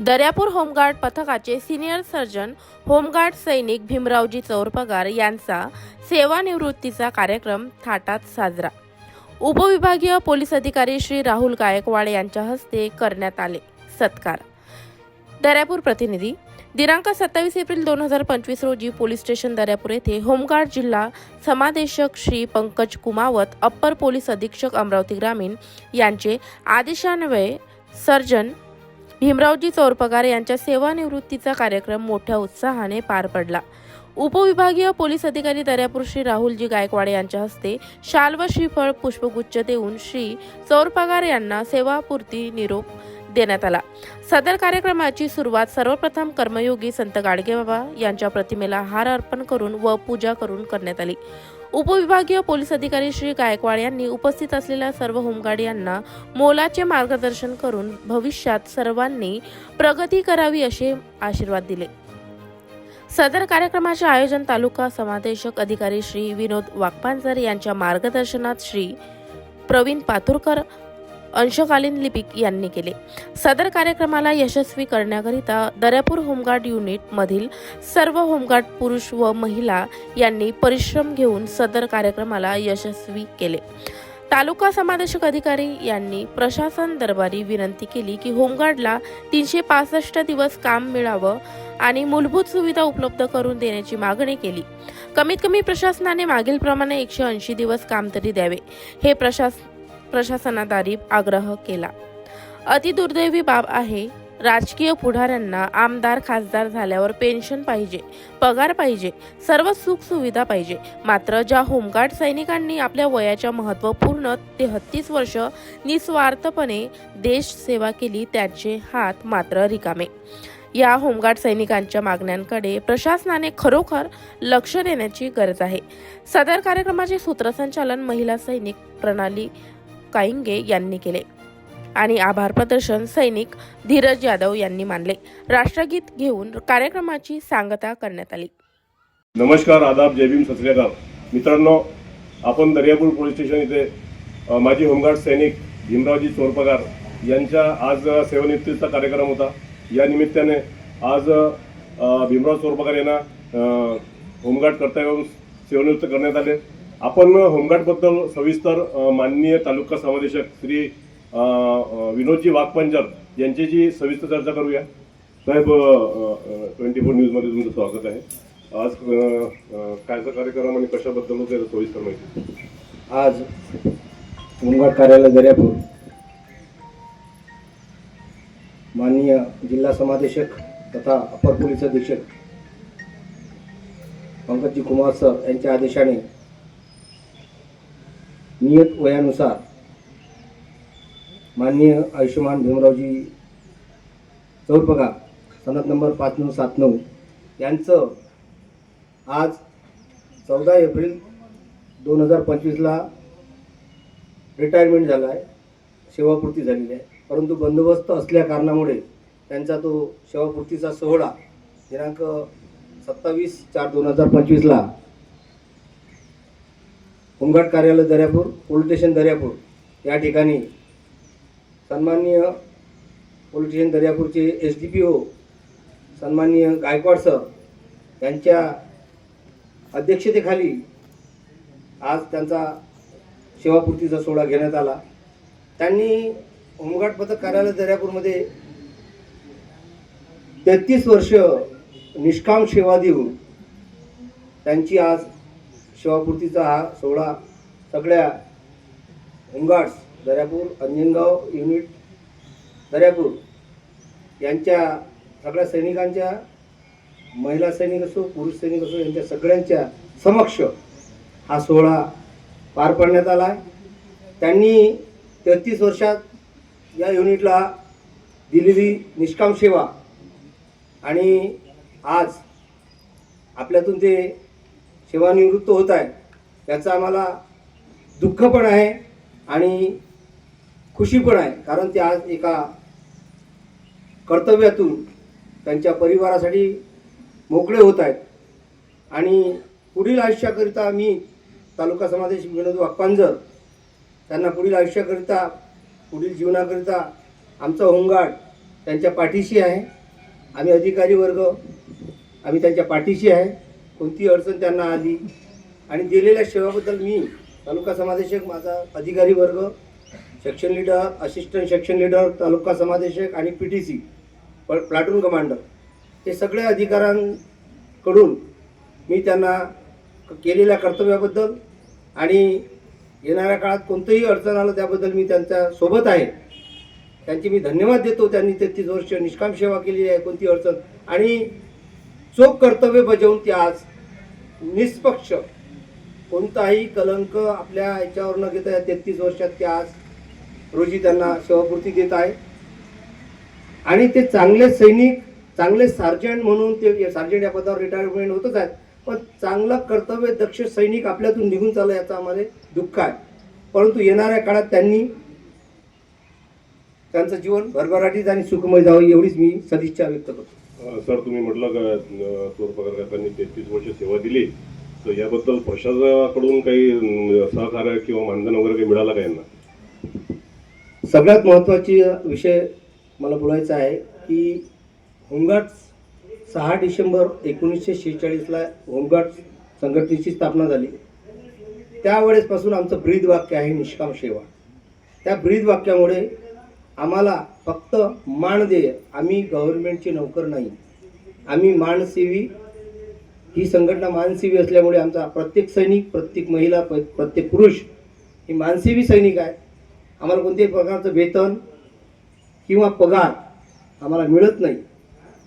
Daryapur home guard पथकाचे senior surgeon home guard सैनिक भीमरावजी चौरपगार यांचा सेवानिवृत्तीचा कार्यक्रम थाटात साजरा. उपविभागीय पोलीस अधिकारी श्री राहुल गायकवाड यांच्या हस्ते करण्यात आले सत्कार. दर्यापूर प्रतिनिधी दिनांक सत्तावीस एप्रिल दोन हजार पंचवीस रोजी पोलीस स्टेशन दर्यापूर येथे होमगार्ड जिल्हा समादेशक श्री पंकज कुमावत अप्पर पोलीस अधीक्षक अमरावती ग्रामीण यांचे आदेशान्वये सर्जन भीमरावजी चौरपगार यांच्या सेवानिवृत्तीचा कार्यक्रम मोठ्या उत्साहाने पार पडला. उपविभागीय पोलीस अधिकारी दर्यापूर श्री राहुलजी गायकवाड यांच्या हस्ते शाल व श्रीफळ पुष्पगुच्छ देऊन श्री चौरपगार यांना सेवापूर्ती निरोप देण्यात आला. सदर कार्यक्रमाची सुरुवात सर्वप्रथम कर्मयोगी संत गाडगेबाबा यांच्या प्रतिमेला हार अर्पण करून व पूजा करून करण्यात आली. उपविभागीय पोलीस अधिकारी श्री गायकवाड यांनी उपस्थित असलेल्या सर्व होमगार्ड यांना मोलाचे मार्गदर्शन करून भविष्यात सर्वांनी प्रगती करावी असे आशीर्वाद दिले. सदर कार्यक्रमाचे आयोजन तालुका समादेशक अधिकारी श्री विनोद वाकपांजर यांच्या मार्गदर्शनात श्री प्रवीण पातुरकर अंशकालीन लिपिक यांनी केले. सदर कार्यक्रमाला यशस्वी करण्याकरिता दर्यापूर होमगार्ड युनिट मधील सर्व होमगार्ड पुरुष व महिला यांनी परिश्रम घेऊन सदर कार्यक्रमाला यशस्वी केले. तालुका समादेशक अधिकारी यांनी प्रशासन दरबारी विनंती केली की होमगार्डला तीनशे पासष्ट दिवस काम मिळावं आणि मूलभूत सुविधा उपलब्ध करून देण्याची मागणी केली. कमीत कमी प्रशासनाने मागील प्रमाणे एकशे ऐंशी दिवस काम तरी द्यावे. हे प्रशास प्रशासनाद्वारे आग्रह केला. अतिदुर्दैवी बाब आहे राजकीय पुढाऱ्यांना आमदार खासदार झाल्यावर पेन्शन पाहिजे पगार पाहिजे सर्व सुख सुविधा पाहिजे. मात्र ज्या होमगार्ड सैनिकांनी आपल्या वयाच्या महत्त्वपूर्ण तेहत्तीस वर्ष निस्वार्थपणे देश सेवा केली त्यांचे हात मात्र रिकामे. या होमगार्ड सैनिकांच्या मागण्यांकडे प्रशासनाने खरोखर लक्ष देण्याची गरज आहे. सदर कार्यक्रमाचे सूत्रसंचालन महिला सैनिक प्रणाली काईंगे यांनी केले. आणि आभार प्रदर्शन सैनिक धीरज यादव यांनी मानले. राष्ट्रगीत घेऊन कार्यक्रमाची सांगता करण्यात आली. नमस्कार आदाब जयभीम भीम मित्रांनो आपण दर्यापूर पोलीस स्टेशन इथे माजी होमगार्ड सैनिक भीमरावजी चोरपगार यांच्या आज सेवानिवृत्तीचा कार्यक्रम होता. या निमित्ताने आज भीमराव चोरपगार यांना होमगार्ड कर्तव्यावरून सेवानिवृत्त करण्यात आले. आपण होमगार्डबद्दल सविस्तर माननीय तालुका समादेशक श्री विनोदजी वाघपंजर यांच्याशी सविस्तर चर्चा करूया. साहेब ट्वेंटी फोर न्यूजमध्ये तुमचं स्वागत आहे. आज कायचा कार्यक्रम आणि कशाबद्दल होते सविस्तर माहिती. आज होमगार्ड कार्यालय दर्यापूर माननीय जिल्हा समादेशक तथा अपर पोलीस अधीक्षक पंकजी कुमार सर यांच्या आदेशाने नियत वयानुसार माननीय आयुष्यमान भीमरावजी चौरपगा सनद नंबर पाच नऊ सात नऊ यांचं आज चौदा एप्रिल दोन हजार पंचवीसला रिटायरमेंट झाला आहे सेवापूर्ती झालेली आहे. परंतु बंदोबस्त असल्या कारणामुळे त्यांचा तो सेवापूर्तीचा सोहळा दिनांक सत्तावीस चार दोन हजार पंचवीसला होमगार्ड कार्यालय दर्यापूर पोलीस स्टेशन दर्यापूर या ठिकाणी सन्माननीय पोलीस स्टेशन दर्यापूरचे एस डी पी ओ सन्माननीय गायकवाड सर यांच्या अध्यक्षतेखाली आज त्यांचा सेवापूर्तीचा सोहळा घेण्यात आला. त्यांनी होमगार्ड पथक कार्यालय दर्यापूरमध्ये तेहतीस वर्ष निष्काम सेवा देऊन त्यांची आज सेवापूर्तीचा हा सोहळा सगळ्या home guards Daryapur Anjangaon unit Daryapur यांच्या सगळ्या सैनिकांच्या महिला सैनिक असो पुरुष सैनिक असो यांच्या सगळ्यांच्या समक्ष हा सोहळा पार पाडण्यात आला आहे. त्यांनी तेहतीस वर्षात या युनिटला दिलेली निष्काम सेवा आणि आज आपल्यातून ते सेवानिवृत्त होत आहे याचं आम्हाला दुःख पण आहे आणि खुशी पण आहे. कारण ते आज एका कर्तव्यातून त्यांच्या परिवारासाठी मोकळे होत आहेत. आणि पुढील आयुष्याकरिता मी तालुका समादेश विनोद वाकपांजर त्यांना पुढील आयुष्याकरिता पुढील जीवनाकरिता आमचा होमगार्ड त्यांच्या पाठीशी आहे. आम्ही अधिकारी वर्ग आम्ही त्यांच्या पाठीशी आहे. कोणती अडचण त्यांना आली. आणि दिलेल्या सेवाबद्दल मी तालुका समादेशक माझा अधिकारी वर्ग section leader assistant section leader तालुका समादेशक आणि P T C platoon commander हे सगळ्या अधिकाऱ्यांकडून मी त्यांना केलेल्या कर्तव्याबद्दल आणि येणाऱ्या काळात कोणतंही अडचण आलं त्याबद्दल मी त्यांच्यासोबत आहे. त्यांचे मी धन्यवाद देतो. त्यांनी तेहतीस वर्ष निष्काम सेवा केलेली आहे. कोणती अडचण आणि चोख कर्तव्य बजावून ते आज निष्पक्ष. कोणताही कलंक आपल्या याच्यावर न घेता या तेहतीस वर्षात ते आज रोजी त्यांना सेवापूर्ती देत आहे. आणि ते चांगले सैनिक चांगले सार्जंट म्हणून ते सार्जंट या पदावर रिटायरमेंट होतच आहेत. पण चांगलं कर्तव्य दक्ष सैनिक आपल्यातून निघून चाललं याचा आम्हाला दुःख आहे. परंतु येणाऱ्या काळात त्यांनी त्यांचं जीवन भरभराटीत आणि सुखमय जावं एवढीच मी सदिच्छा व्यक्त करतो. सर तुम्ही म्हटलं का अ, काकांनी तेहतीस वर्ष सेवा दिली. तर याबद्दल प्रशासनाकडून काही सहकार्य किंवा मानधन वगैरे काही मिळालं का यांना? सगळ्यात महत्त्वाची विषय मला बोलायचा आहे की होमगार्ड्स सहा डिसेंबर एकोणीसशे शेहेचाळीसला होमगार्ड्स संघटनेची स्थापना झाली. त्यावेळेसपासून आमचं ब्रीद वाक्य आहे निष्काम सेवा. त्या ब्रीद वाक्यामुळे आम्हाला फक्त मानदेय आम्ही गव्हर्नमेंटचे नोकर नाही. आम्ही मानसेवी. ही संघटना मानसेवी असल्यामुळे आमचा प्रत्येक सैनिक प्रत्येक महिला प- प्रत्येक पुरुष ही मानसेवी सैनिक आहे. आम्हाला कोणत्याही प्रकारचं वेतन किंवा पगार आम्हाला मिळत नाही.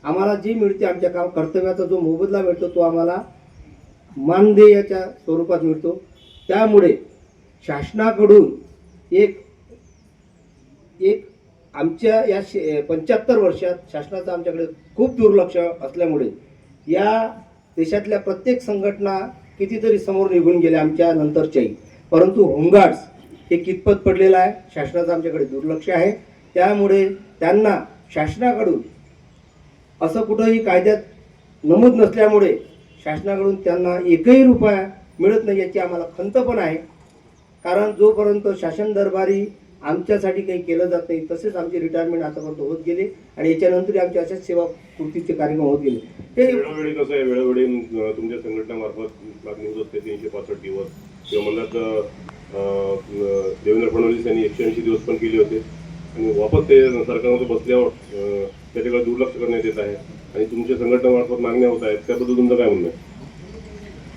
आम्हाला जी मिळते आमच्या काम कर्तव्याचा जो मोबदला मिळतो तो आम्हाला मानदेयाच्या स्वरूपात मिळतो. त्यामुळे शासनाकडून एक एक आमच्या या शे पंच्याहत्तर वर्षात शासनाचं आमच्याकडे खूप दुर्लक्ष असल्यामुळे या देशातल्या प्रत्येक संघटना कितीतरी समोर निघून गेल्या आमच्या नंतरच्याही. परंतु होमगार्ड्स हे कितपत पडलेलं आहे शासनाचं आमच्याकडे दुर्लक्ष आहे. त्यामुळे त्यांना शासनाकडून असं कुठंही कायद्यात नमूद नसल्यामुळे शासनाकडून त्यांना एकही रुपया मिळत नाही याची आम्हाला खंत पण आहे. कारण जोपर्यंत शासन दरबारी आमच्यासाठी काही केलं जात नाही. तसेच आमचे रिटायरमेंट आतापर्यंत होत गेले आणि याच्यानंतर आमच्या अशाच सेवा पूर्तीचे कार्यक्रम होत गेले. हे वेळोवेळी कसं आहे वेळोवेळी तुमच्या संघटनामार्फत मागणी होत असते तीनशे पासष्ट दिवस. किंवा म्हणतात देवेंद्र फडणवीस यांनी एकशे ऐंशी दिवस पण केले होते. आणि वापस ते सरकारमध्ये बसल्यावर त्याच्याकडे दुर्लक्ष करण्यात येत आहे. आणि तुमच्या संघटनामार्फत मागण्या होत आहेत. त्याबद्दल तुमचं काय म्हणणं आहे?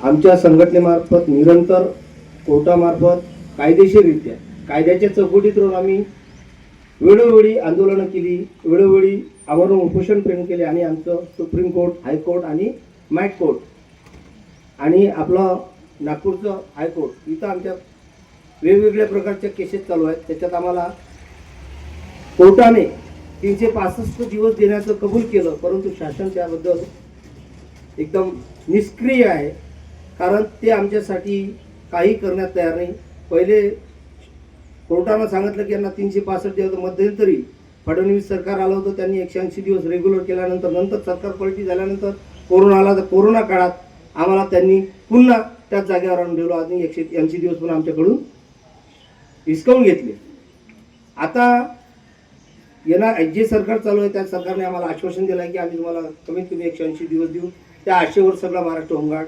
आमच्या संघटनेमार्फत निरंतर कोर्टामार्फत कायदेशीररित्या कायद्याच्या चौकटीत राहून आम्ही वेळोवेळी आंदोलनं केली वेळोवेळी आमरण उपोषण प्रेम केले आणि आमचं सुप्रीम कोर्ट हायकोर्ट आणि मॅट कोर्ट आणि आपलं नागपूरचं हायकोर्ट इथं आमच्या वेगवेगळ्या प्रकारच्या केसेस चालू आहेत. त्याच्यात आम्हाला कोर्टाने तीनशे पासष्ट दिवस देण्याचं कबूल केलं परंतु शासन त्याबद्दल एकदम निष्क्रिय आहे. कारण ते आमच्यासाठी काही करण्यात तयार नाही. पहिले कोर्टानं सांगितलं की यांना तीनशे पासष्ट दिवस मध्यंतरी फडणवीस सरकार आलं होतं. त्यांनी एकशे ऐंशी दिवस रेग्युलर केल्यानंतर नंतर सरकार पलटी झाल्यानंतर कोरोना आला. तर कोरोना काळात आम्हाला त्यांनी पुन्हा त्याच जागेवर आणून ठेवलं. आणि एकशे ऐंशी दिवस पण आमच्याकडून हिसकावून घेतले. आता येणार जे सरकार चालू आहे त्या सरकारने आम्हाला आश्वासन दिलं आहे की आम्ही तुम्हाला कमीत कमी एकशे ऐंशी दिवस देऊ. त्या आशेवर सगळा महाराष्ट्र होमगार्ड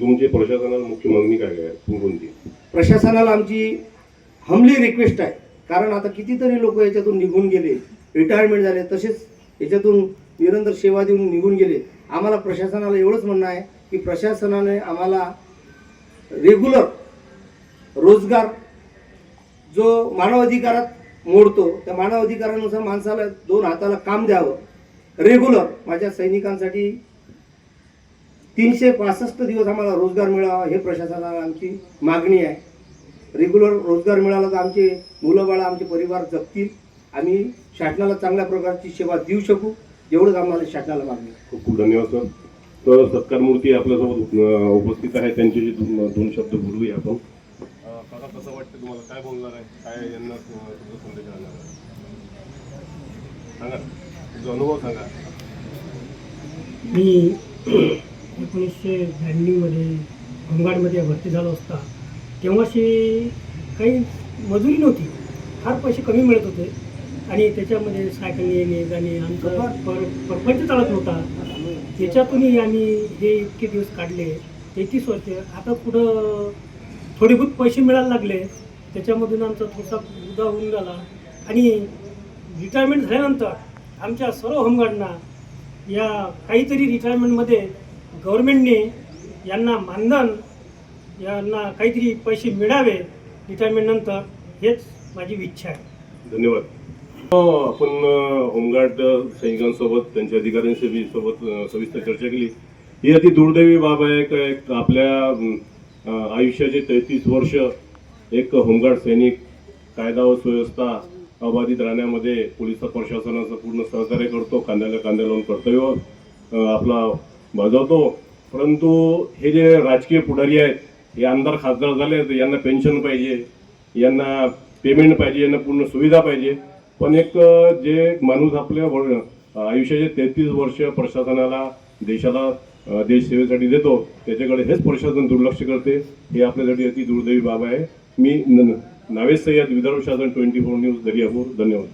तुमची प्रशासनाला मुख्य मागणी काय आहे? कोणती प्रशासनाला आमची हमली रिक्वेस्ट आहे. कारण आता कितीतरी लोक याच्यातून निघून गेले रिटायरमेंट झाले तसेच याच्यातून निरंतर सेवा देऊन निघून गेले. आम्हाला प्रशासनाला एवढंच म्हणणं आहे की प्रशासनाने आम्हाला रेग्युलर रोजगार जो मानवाधिकारात मोडतो त्या मानव अधिकारानुसार माणसाला दोन हाताला काम द्यावं. रेग्युलर माझ्या सैनिकांसाठी तीनशे पासष्ट दिवस आम्हाला रोजगार मिळावा हे प्रशासनाला आमची मागणी आहे. रेग्युलर रोजगार मिळाला तर आमचे मुलं बाळं आमचे परिवार जगतील. आम्ही शासनाला चांगल्या प्रकारची सेवा देऊ शकू. एवढंच आम्हाला शासनाला मागणी आहे. खूप खूप धन्यवाद सर. तर सत्कार मूर्ती आपल्यासोबत उपस्थित आहे. त्यांच्याशी दोन दोन शब्द बोलूया आपण. काका कसं वाटतं तुम्हाला? काय बोलणार आहे? काय यांना तुमचा संदेश राहणार आहे? सांगा. तुमचा अनुभव सांगा. मी एकोणीसशे ब्याण्णवमध्ये होमगार्डमध्ये भरती झालो असता तेव्हाशी काही मजुरी नव्हती. फार पैसे कमी मिळत होते. आणि त्याच्यामध्ये सायकल येणे जाणे आमचा पर परपंच चालत नव्हता. त्याच्यातूनही आम्ही हे इतके दिवस काढले. तेहतीस वर्ष. आता पुढं थोडे बहुत पैसे मिळायला लागले. त्याच्यामधून आमचा थोडासा उदा होऊन गेला आणि रिटायरमेंट झाल्यानंतर आमच्या सर्व होमगार्डना या काहीतरी रिटायरमेंटमध्ये गव्हर्मेंटने यांना मानधन यांना काहीतरी पैसे मिळावे रिटायरमेंटनंतर हेच माझी इच्छा आहे. धन्यवाद. आपण होमगार्ड सैनिकांसोबत त्यांच्या अधिकाऱ्यांशी सोबत सविस्तर चर्चा केली. ही अति दुर्दैवी बाब आहे का एक आपल्या आयुष्याचे तेहतीस वर्ष एक होमगार्ड सैनिक कायदा व सुव्यवस्था अबाधित राहण्यामध्ये पोलीस प्रशासनाचं पूर्ण सहकार्य करतो कांद्याला कांद्या लावून कर्तव्य आपला बजावतो परंतु हे जे राजकीय पुढारी आहेत हे आमदार खासदार झाले तर यांना पेन्शन पाहिजे यांना पेमेंट पाहिजे यांना पूर्ण सुविधा पाहिजे. पण एक जे माणूस आपल्या आयुष्याचे तेहतीस वर्ष प्रशासनाला देशाला देशसेवेसाठी देतो त्याच्याकडे हेच प्रशासन दुर्लक्ष करते. हे आपल्यासाठी अति दुर्दैवी बाब आहे. मी न- सय्यद विदर्भ शासन ट्वेंटी फोर न्यूज दर्यापूर. धन्यवाद.